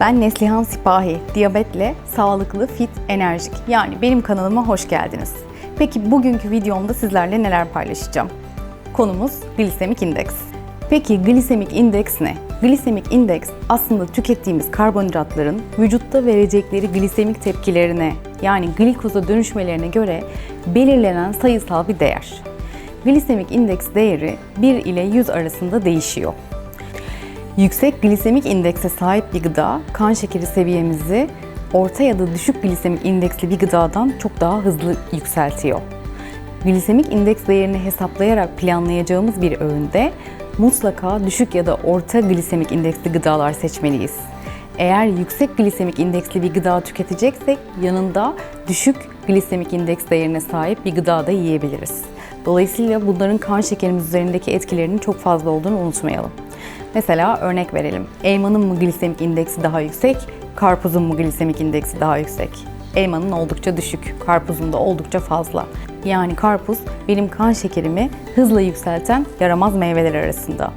Ben Neslihan Sipahi, diyabetle sağlıklı, fit, enerjik. Yani benim kanalıma hoş geldiniz. Peki bugünkü videomda sizlerle neler paylaşacağım? Konumuz glisemik indeks. Peki glisemik indeks ne? Glisemik indeks aslında tükettiğimiz karbonhidratların vücutta verecekleri glisemik tepkilerine yani glikoza dönüşmelerine göre belirlenen sayısal bir değer. Glisemik indeks değeri 1 ile 100 arasında değişiyor. Yüksek glisemik indekse sahip bir gıda kan şekeri seviyemizi orta ya da düşük glisemik indeksli bir gıdadan çok daha hızlı yükseltiyor. Glisemik indeks değerini hesaplayarak planlayacağımız bir öğünde mutlaka düşük ya da orta glisemik indeksli gıdalar seçmeliyiz. Eğer yüksek glisemik indeksli bir gıda tüketeceksek yanında düşük glisemik indeks değerine sahip bir gıda da yiyebiliriz. Dolayısıyla bunların kan şekerimiz üzerindeki etkilerinin çok fazla olduğunu unutmayalım. Mesela örnek verelim. Elmanın mı glisemik indeksi daha yüksek, karpuzun mu glisemik indeksi daha yüksek? Elmanın oldukça düşük, karpuzun da oldukça fazla. Yani karpuz benim kan şekerimi hızla yükselten yaramaz meyveler arasında.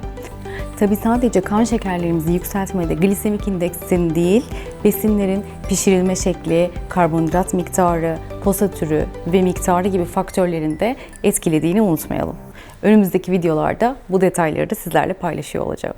Tabi sadece kan şekerlerimizi yükseltmede glisemik indeksin değil, besinlerin pişirilme şekli, karbonhidrat miktarı, posa türü ve miktarı gibi faktörlerin de etkilediğini unutmayalım. Önümüzdeki videolarda bu detayları da sizlerle paylaşıyor olacağım.